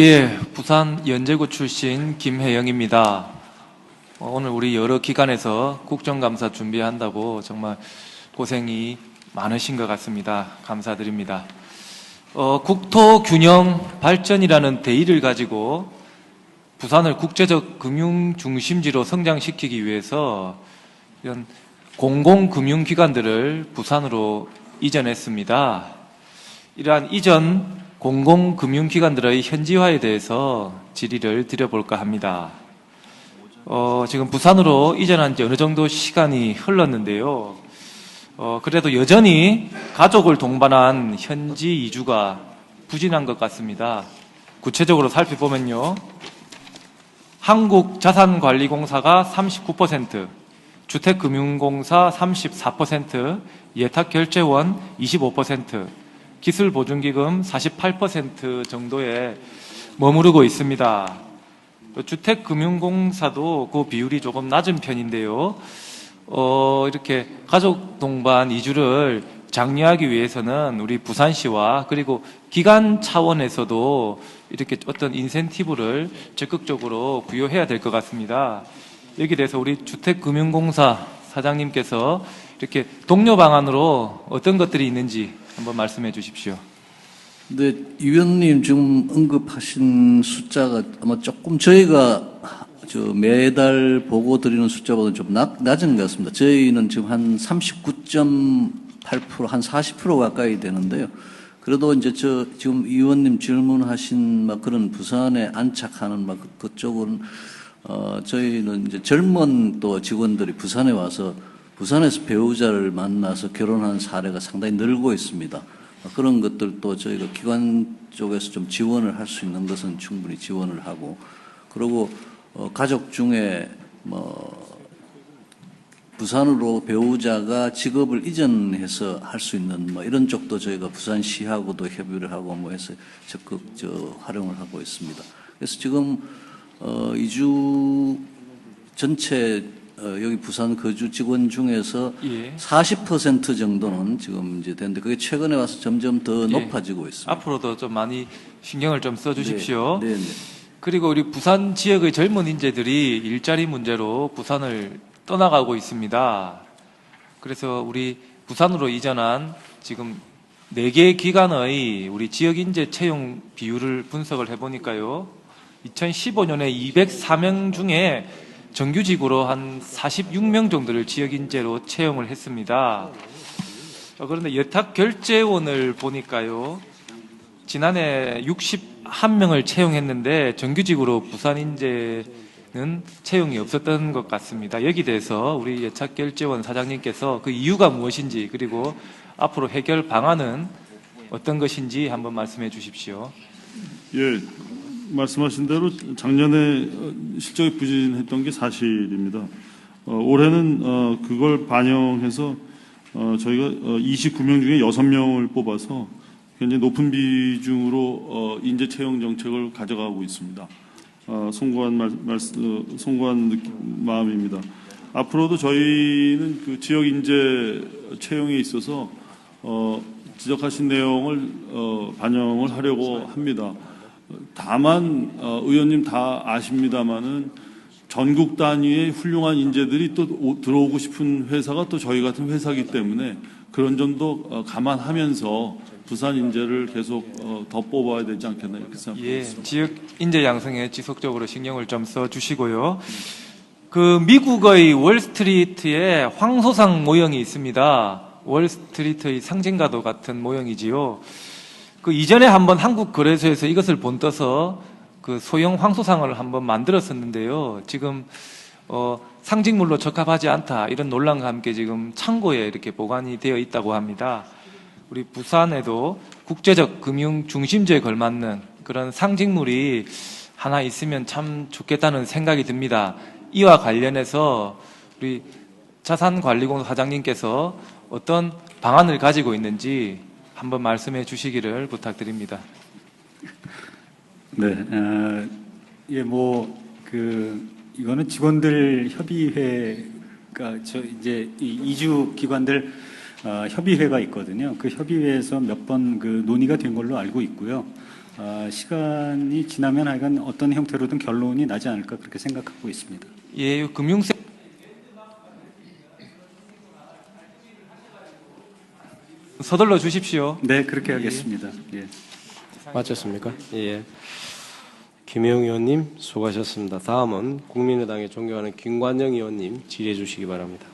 예, 부산 연제구 출신 김혜영입니다. 어, 오늘 우리 여러 기관에서 국정감사 준비한다고 정말 고생이 많으신 것 같습니다. 감사드립니다. 어, 국토 균형 발전이라는 대의를 가지고 부산을 국제적 금융 중심지로 성장시키기 위해서 이런 공공금융기관들을 부산으로 이전했습니다. 이러한 이전 공공금융기관들의 현지화에 대해서 질의를 드려볼까 합니다. 어, 지금 부산으로 이전한 지 어느 정도 시간이 흘렀는데요. 어, 그래도 여전히 가족을 동반한 현지 이주가 부진한 것 같습니다. 구체적으로 살펴보면요. 한국자산관리공사가 39%, 주택금융공사 34%, 예탁결제원 25%, 기술 보증기금 48% 정도에 머무르고 있습니다. 주택금융공사도 그 비율이 조금 낮은 편인데요. 어, 이렇게 가족 동반 이주를 장려하기 위해서는 우리 부산시와 그리고 기관 차원에서도 이렇게 어떤 인센티브를 적극적으로 부여해야 될 것 같습니다. 여기에 대해서 우리 주택금융공사 사장님께서 이렇게 동료 방안으로 어떤 것들이 있는지 한번 말씀해 주십시오. 근데 이 의원님 지금 언급하신 숫자가 아마 조금 저희가 저 매달 보고 드리는 숫자보다 좀 낮, 낮은 것 같습니다. 저희는 지금 한 39.8%, 한 40% 가까이 되는데요. 그래도 이제 저 지금 이 의원님 질문하신 막 그런 부산에 안착하는 막 그쪽은 어 저희는 이제 젊은 또 직원들이 부산에 와서 부산에서 배우자를 만나서 결혼하는 사례가 상당히 늘고 있습니다. 그런 것들도 저희가 기관 쪽에서 좀 지원을 할 수 있는 것은 충분히 지원을 하고 그리고 어, 가족 중에 뭐 부산으로 배우자가 직업을 이전해서 할 수 있는 뭐 이런 쪽도 저희가 부산시하고도 협의를 하고 뭐 해서 적극 저 활용을 하고 있습니다. 그래서 지금 어 이주 전체 어, 여기 부산 거주 직원 중에서 예. 40% 정도는 지금 이제 되는데 그게 최근에 와서 점점 더 예. 높아지고 있습니다. 앞으로도 좀 많이 신경을 좀 써주십시오. 네, 네, 네. 그리고 우리 부산 지역의 젊은 인재들이 일자리 문제로 부산을 떠나가고 있습니다. 그래서 우리 부산으로 이전한 지금 네개 기관의 우리 지역 인재 채용 비율을 분석을 해보니까요. 2015년에 204명 중에 정규직으로 한 46명 정도를 지역 인재로 채용을 했습니다. 어, 그런데 여탁 결제원을 보니까요. 지난해 61명을 채용했는데 정규직으로 부산 인재는 채용이 없었던 것 같습니다. 여기 대해서 우리 예착결제원 사장님께서 그 이유가 무엇인지 그리고 앞으로 해결 방안은 어떤 것인지 한번 말씀해 주십시오. 예, 말씀하신 대로 작년에 어, 실적이 부진했던 게 사실입니다. 어, 올해는 어, 그걸 반영해서 어, 저희가 어, 29명 중에 6명을 뽑아서 굉장히 높은 비중으로 어, 인재 채용 정책을 가져가고 있습니다. 어, 송구한 말, 말, 어, 송구한 느낌, 마음입니다. 앞으로도 저희는 그 지역 인재 채용에 있어서 어, 지적하신 내용을 어, 반영을 하려고 합니다. 다만 어, 의원님 다 아십니다마는 전국 단위의 훌륭한 인재들이 또 오- 들어오고 싶은 회사가 또 저희 같은 회사이기 때문에 그런 점도 어, 감안하면서 부산 인재를 계속 어, 더 뽑아야 되지 않겠나 이렇게 생각합니다. 예, 지역 인재 양성에 지속적으로 신경을 좀 써 주시고요. 그 미국의 월스트리트에 황소상 모형이 있습니다. 월스트리트의 상징과도 같은 모형이지요. 그 이전에 한번 한국 거래소에서 이것을 본떠서 그 소형 황소상을 한번 만들었었는데요. 지금 어, 상징물로 적합하지 않다 이런 논란과 함께 지금 창고에 이렇게 보관이 되어 있다고 합니다. 우리 부산에도 국제적 금융 중심지에 걸맞는 그런 상징물이 하나 있으면 참 좋겠다는 생각이 듭니다. 이와 관련해서 우리 자산관리공 사장님께서 어떤 방안을 가지고 있는지 한번 말씀해 주시기를 부탁드립니다. 네, 어, 예, 뭐, 그, 이거는 직원들 협의회가, 저, 이제, 이 이주 기관들, 어, 협의회가 있거든요. 그 협의회에서 몇 번 그 논의가 된 걸로 알고 있고요. 어, 시간이 지나면 하여간 어떤 형태로든 결론이 나지 않을까 그렇게 생각하고 있습니다. 예, 금융세 서둘러 주십시오. 네, 그렇게 하겠습니다. 예. 마쳤습니까? 예. 김영 의원님 수고하셨습니다. 다음은 국민의당의 존경하는 김관영 의원님 질의해 주시기 바랍니다.